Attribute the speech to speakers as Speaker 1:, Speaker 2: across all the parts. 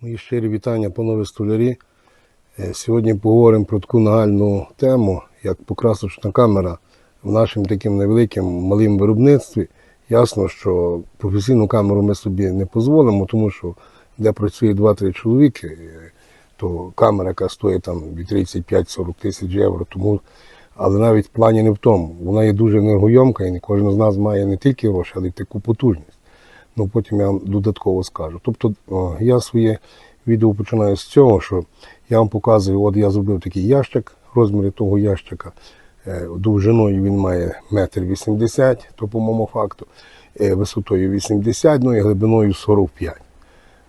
Speaker 1: Мої щирі вітання, панове столярі. Е, Сьогодні поговоримо про таку нагальну тему, як покрасочна камера в нашому таким невеликим малим виробництві. Ясно, що професійну камеру ми собі не дозволимо, тому що де працює 2-3 чоловіки, е, то камера, яка стоїть там від 35-40 тисяч євро. Тому, але навіть в плані не в тому. Вона є дуже енергойомка і кожен з нас має не тільки гроші, але й таку потужність. Ну потім я вам додатково скажу. Тобто я своє відео починаю з цього, що я вам показую, от я зробив такий ящик, розміри того ящика. е, Довжиною він має метр вісімдесят, то по моєму факту, е, висотою 80, ну і глибиною 45.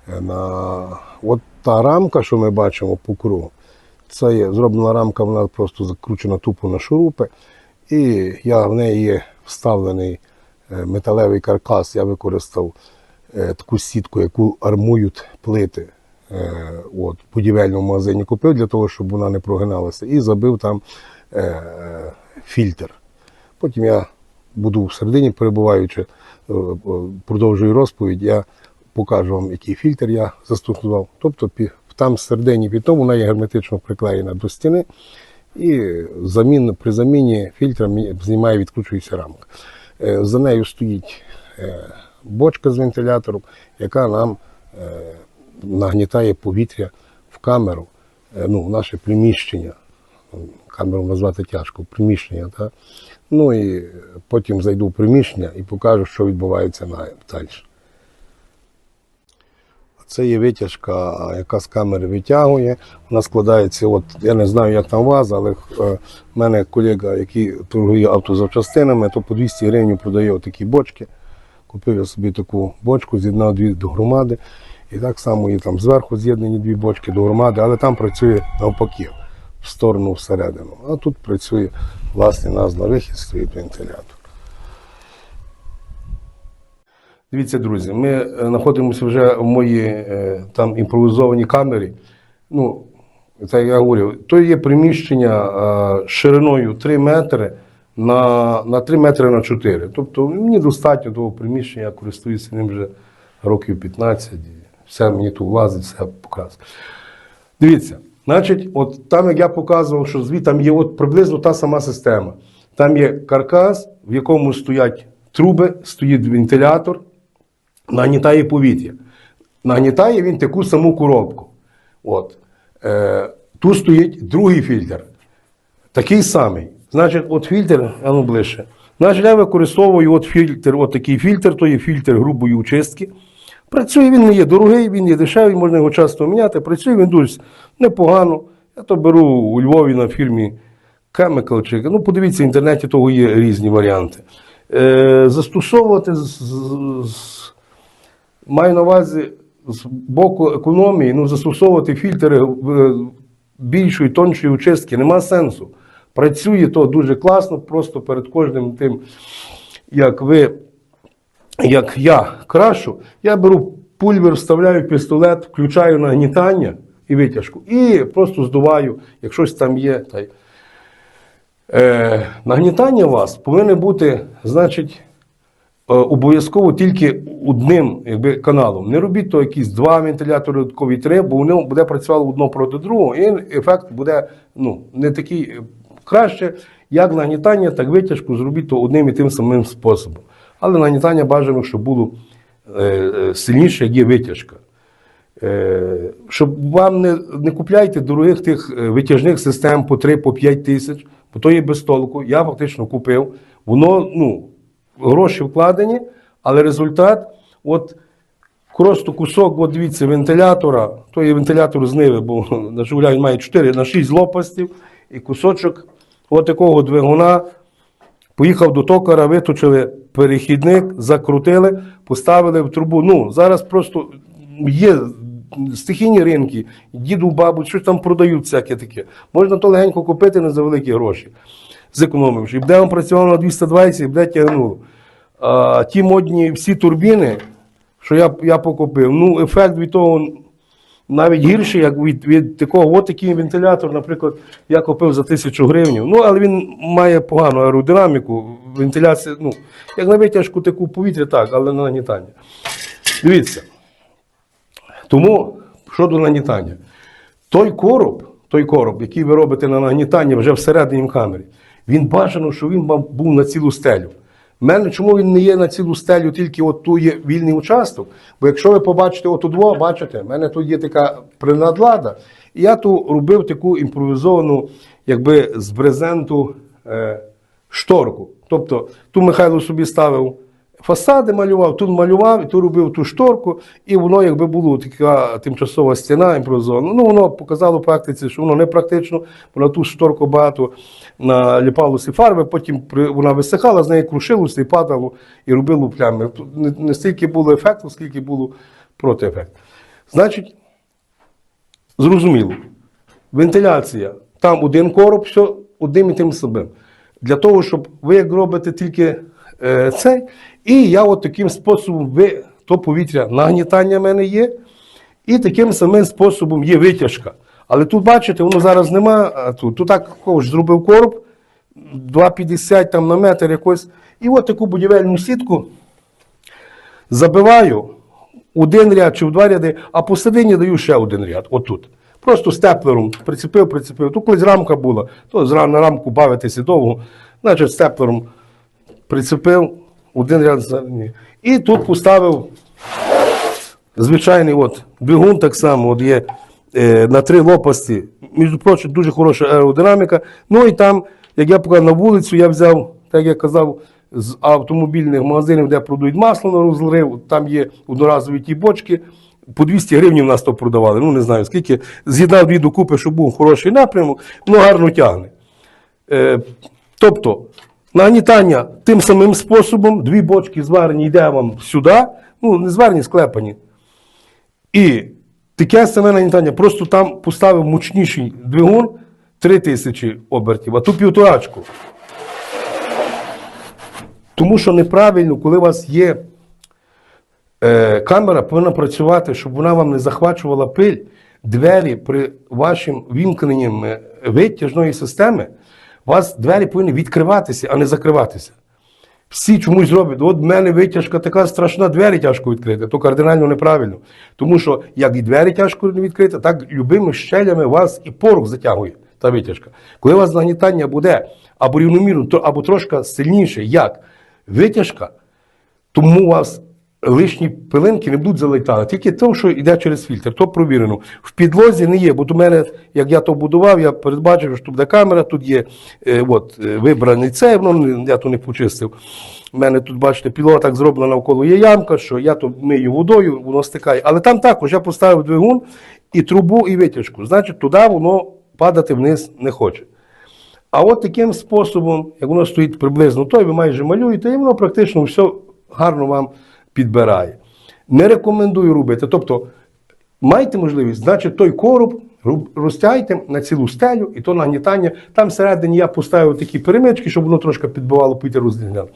Speaker 1: Е, На... От та рамка, що ми бачимо по кругу, це є зроблена рамка, вона просто закручена тупо на шурупи. І я в неї є вставлений металевий каркас. Я використав е, таку сітку, яку армують плити. е, От, в будівельному магазині купив для того, щоб вона не прогиналася, і забив там е, е, фільтр. Потім я буду всередині, перебуваючи, е, е, продовжую розповідь, я покажу вам, який фільтр я застосував. Тобто там всередині під тому вона є герметично приклеєна до стіни, і замін, при заміні фільтра знімає, відкручується рамка. Е, За нею стоїть е, бочка з вентилятором, яка нам е, нагнітає повітря в камеру, ну, в наше приміщення. Камеру назвати тяжко, приміщення. Так? Ну і потім зайду в приміщення і покажу, що відбувається далі. Це є витяжка, яка з камери витягує. Вона складається, от я не знаю, як там у вас, але е, в мене колега, який торгує автозапчастинами, то по 200 гривень продає такі бочки. Купив я собі таку бочку, з'єднав дві до громади. І так само і там зверху з'єднані дві бочки до громади, але там працює навпаки, в сторону всередину. А тут працює, власне, нас на вихід стоїть вентилятор. Дивіться, друзі, ми е, знаходимося вже в моїй е, там імпровізованій камері. Ну, це я говорю, то є приміщення е, шириною 3 метри на, на 3 метри на 4. Тобто мені достатньо того приміщення, я користуюся ним вже років 15, і все мені тут влазить, все показує. Дивіться, значить, от там, як я показував, що звідти там є от приблизно та сама система. Там є каркас, в якому стоять труби, стоїть вентилятор, нагнітає повітря. Нагнітає він таку саму коробку. От. Е, тут стоїть другий фільтр. Такий самий. Значить, от фільтр, а ну ближче. Значить, я використовую от фільтр, от такий фільтр, то є фільтр грубої очистки. Працює він не є дорогий, він є дешевий, можна його часто міняти. Працює він дуже непогано. Я то беру у Львові на фірмі Chemical. Чи, ну, подивіться, в інтернеті того є різні варіанти. Е, застосовувати з, з- з- маю на увазі з боку економії, ну, застосовувати фільтри е, більшої, тоншої очистки нема сенсу. Працює то дуже класно, просто перед кожним тим, як ви, як я крашу, я беру пульвер, вставляю пістолет, включаю нагнітання і витяжку. І просто здуваю, як щось там є. Е, нагнітання у вас повинно бути, значить, обов'язково тільки одним якби, каналом. Не робіть то якісь два вентилятори, додаткові три, бо воно буде працювало одно проти другого, і ефект буде ну, не такий е, краще. Як нагнітання, так витяжку зробіть то одним і тим самим способом. Але нагнітання бажано, щоб було е, е, сильніше, як є витяжка. Е, щоб вам не, не купляйте дорогих тих е, витяжних систем по 3-5 тисяч, бо то є без толку. Я фактично купив. Воно, ну, гроші вкладені, але результат, от просто кусок, от дивіться, вентилятора, то є вентилятор з Ниви, бо на Жигуля він має 4 на 6 лопастів, і кусочок от такого двигуна. Поїхав до токара, виточили перехідник, закрутили, поставили в трубу. Ну, зараз просто є стихійні ринки, діду, бабу, щось там продають всяке таке. Можна то легенько купити не за великі гроші, зекономивши. І буде вам працював на 220 і буде тягнув. Ті модні всі турбіни, що я, я покупив, ну, ефект від того навіть гірший, як від, від такого, от такий вентилятор, наприклад, я купив за тисячу гривень. Ну, але він має погану аеродинаміку, вентиляція, ну, як на витяжку таку повітря, так, але на нагнітання. Дивіться. Тому щодо нагнітання. Той короб, той короб, який ви робите на нагнітання вже всередині камери, він бажано, що він був на цілу стелю. Мене чому він не є на цілу стелю, тільки от ту є вільний участок? Бо якщо ви побачите отут два, бачите, в мене тут є така принадлада, і я тут робив таку імпровізовану, якби з брезенту е, шторку. Тобто ту Михайло собі ставив фасади, малював, тут малював, і тут робив ту шторку, і воно якби було така тимчасова стіна імпровізована. Ну, воно показало практиці, що воно не практично, бо на ту шторку багато наліпалося фарби, потім вона висихала, з неї крушилося і падало, і робило плями. Тут не, стільки було ефекту, скільки було протиефект. Значить, зрозуміло. Вентиляція. Там один короб, все одним і тим самим. Для того, щоб ви як робите тільки е, цей, і я от таким способом то повітря нагнітання в мене є, і таким самим способом є витяжка. Але тут, бачите, воно зараз нема. Тут, тут так когось зробив короб, 2,50 там на метр якось. І от таку будівельну сітку забиваю один ряд чи в два ряди, а посередині даю ще один ряд. Отут. Просто степлером прицепив, прицепив. Тут колись рамка була, то на рамку бавитися довго. Значить, степлером прицепив один ряд за ні. І тут поставив звичайний от, двигун так само от є е, на три лопасті. Між прочим, дуже хороша аеродинаміка. Ну і там, як я показав на вулицю, я взяв, так як я казав, з автомобільних магазинів, де продають масло на розрив, там є одноразові ті бочки. По 200 гривень нас то продавали, ну не знаю скільки. З'єднав дві докупи, щоб був хороший напрямок, ну гарно тягне. Е, тобто, нагнітання тим самим способом, дві бочки зварені, йде вам сюди, ну не зварені, склепані. І таке саме нагнітання, просто там поставив мощніший двигун 3000 обертів, а ту півторачку. Тому що неправильно, коли у вас є е, камера, повинна працювати, щоб вона вам не захвачувала пиль. Двері при вашим вімкненням е, витяжної системи, у вас двері повинні відкриватися, а не закриватися. Всі чомусь роблять. От в мене витяжка така страшна, двері тяжко відкрити. То кардинально неправильно. Тому що як і двері тяжко відкрити, так любими щелями вас і порох затягує та витяжка. Коли у вас нагнітання буде або рівномірно, або трошки сильніше, як витяжка, тому у вас лишні пилинки не будуть залітати. Тільки те, що йде через фільтр, то провірено. В підлозі не є, бо до мене, як я то будував, я передбачив, що тут буде камера, тут є е, от, е, вибраний цей, воно я то не почистив. У мене тут, бачите, підлога так зроблена навколо є ямка, що я то мию водою, воно стикає. Але там також я поставив двигун і трубу, і витяжку. Значить, туди воно падати вниз не хоче. А от таким способом, як воно стоїть приблизно той, ви майже малюєте, і воно практично все гарно вам підбирає. Не рекомендую робити. Тобто, маєте можливість, значить, той короб роб- розтягайте на цілу стелю, і то нагнітання. Там всередині я поставив такі перемички, щоб воно трошки підбивало повітря розділяно.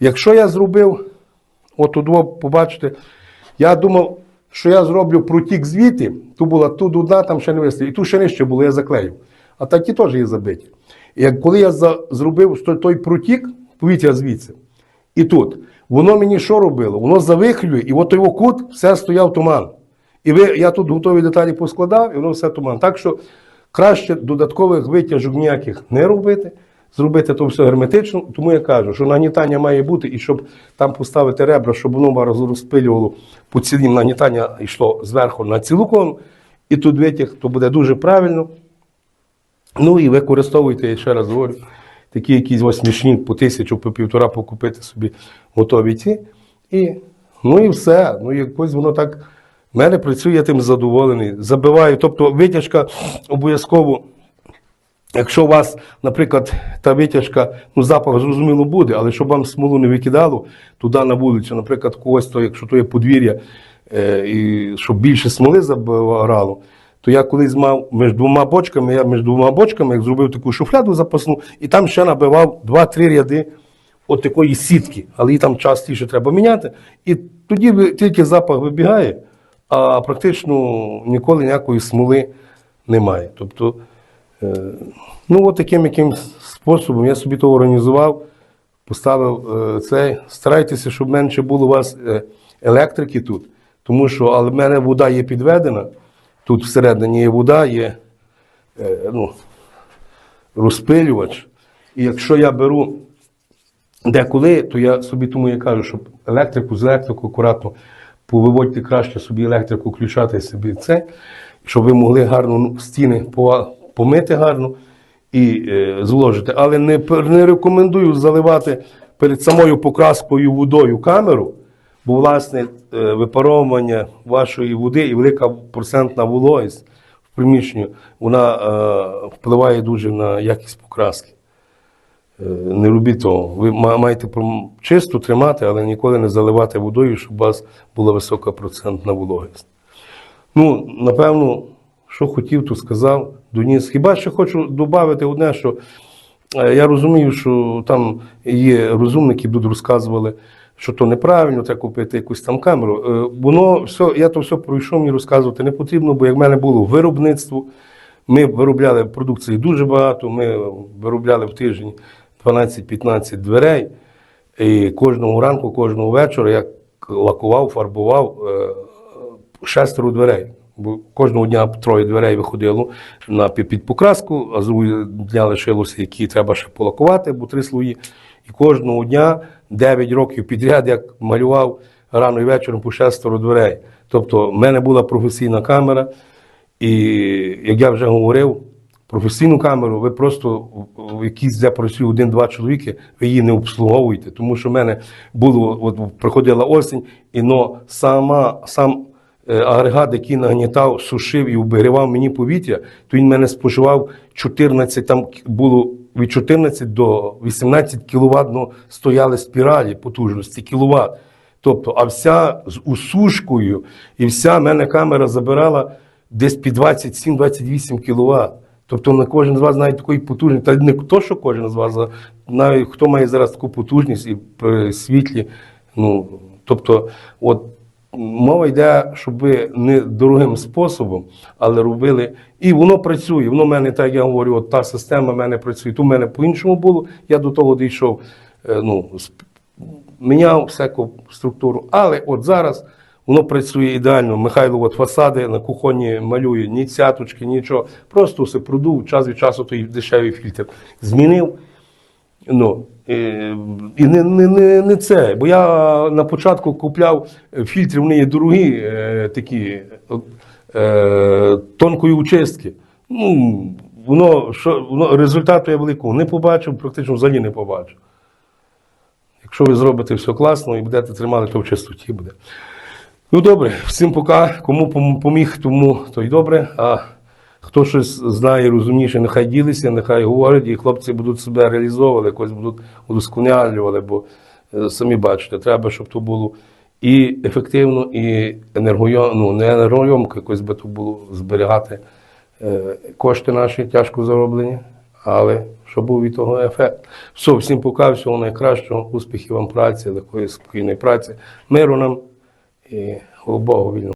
Speaker 1: Якщо я зробив, от тут побачите, я думав, що я зроблю протік звідти, тут була тут одна, там ще не вистачить, і тут ще нижче було, я заклеїв. А так ті теж є забиті. І коли я зробив той протік, повітря звідси, і тут, воно мені що робило? Воно завихлює, і от його кут все стояв туман. І ви, я тут готові деталі поскладав, і воно все туман. Так що краще додаткових витяжок ніяких не робити, зробити то все герметично. Тому я кажу, що нагнітання має бути, і щоб там поставити ребра, щоб воно розпилювало по цілім нагнітання йшло зверху на цілу колону, і тут витяг, то буде дуже правильно. Ну і використовуйте, я ще раз говорю, такі якісь ось смішні по тисячу, по півтора покупити собі готові ці. І, ну і все. Ну якось воно так. В мене працює, я тим задоволений. Забиваю. Тобто витяжка обов'язково. Якщо у вас, наприклад, та витяжка, ну запах зрозуміло буде, але щоб вам смолу не викидало туди на вулицю, наприклад, когось, то, якщо то є подвір'я, е, і щоб більше смоли забирало, то я колись мав між двома бочками, я між двома бочками як зробив таку шуфляду запасну, і там ще набивав 2-3 ряди от такої сітки, але її там частіше треба міняти. І тоді тільки запах вибігає, а практично ніколи ніякої смоли немає. Тобто, е, ну, от таким якимсь способом я собі то організував, поставив е, цей. Старайтеся, щоб менше було у вас е, електрики тут, тому що але в мене вода є підведена. Тут всередині є вода, є е, ну, розпилювач. І якщо я беру деколи, то я собі тому і кажу, щоб електрику з електрику акуратно повиводьте краще собі електрику, включати собі це, щоб ви могли гарно ну, стіни помити гарно і е, зложити. Але не, не рекомендую заливати перед самою покраскою водою камеру, бо власне е, випаровування вашої води і велика процентна вологість в приміщенні, вона е, впливає дуже на якість покраски. Е, Не робіть того. Ви маєте чисто тримати, але ніколи не заливати водою, щоб у вас була висока процентна вологість. Ну, напевно, що хотів, то сказав, доніс. Хіба що хочу додати одне, що я розумію, що там є розумники, будуть розказували, що то неправильно, треба купити якусь там камеру. Е, Воно все, я то все пройшов, мені розказувати не потрібно, бо як в мене було виробництво, ми виробляли продукції дуже багато, ми виробляли в тиждень 12-15 дверей. І кожного ранку, кожного вечора я лакував, фарбував е, шестеро дверей. Бо кожного дня троє дверей виходило на під покраску, а з другого дня лишилося, які треба ще полакувати, бо три слої. І кожного дня 9 років підряд я малював рано і вечором по шестеро дверей. Тобто, в мене була професійна камера, і як я вже говорив, професійну камеру ви просто в- в якійсь де працює один-два чоловіки, ви її не обслуговуєте. Тому що в мене було, от приходила осінь, і но сама, сам е, агрегат, який нагнітав, сушив і обігрівав мені повітря, то він мене споживав 14, там було від 14 до 18 кВт, ну, стояли спіралі потужності кіловат. Тобто, а вся з усушкою, і вся мене камера забирала десь під 27-28 кВт. Тобто не кожен з вас знає такої потужності, та не то, що кожен з вас, а навіть хто має зараз таку потужність і при світлі. Ну, тобто, от мова йде, щоб ви не дорогим способом, але робили. І воно працює. Воно в мене, так я говорю, от та система в мене працює. То в мене по-іншому було. Я до того дійшов. е, Ну, міняв всяку структуру. Але от зараз воно працює ідеально. Михайло от фасади на кухоні малює, ні цяточки, нічого. Просто все продув, час від часу той дешевий фільтр змінив. Ну, і, і не, не, не, не це. Бо я на початку купляв е, фільтри, вони є дорогі, е, такі е, тонкої очистки. Ну, воно, що, воно, результату я великого не побачив, практично взагалі не побачив. Якщо ви зробите все класно і будете тримати, то в чистоті буде. Ну добре, всім пока. Кому поміг, тому то й добре. А хто щось знає розумніше, нехай ділиться, нехай говорить, і хлопці будуть себе реалізовували, якось будуть удосконалювали, бо е, самі бачите, треба, щоб то було і ефективно, і енергойом, ну, не енергойомко, якось би то було зберігати е, кошти наші тяжко зароблені, але щоб був від того ефект. Все, всім пока, всього найкращого, успіхів вам праці, легкої спокійної праці, миру нам і глибокого вільного.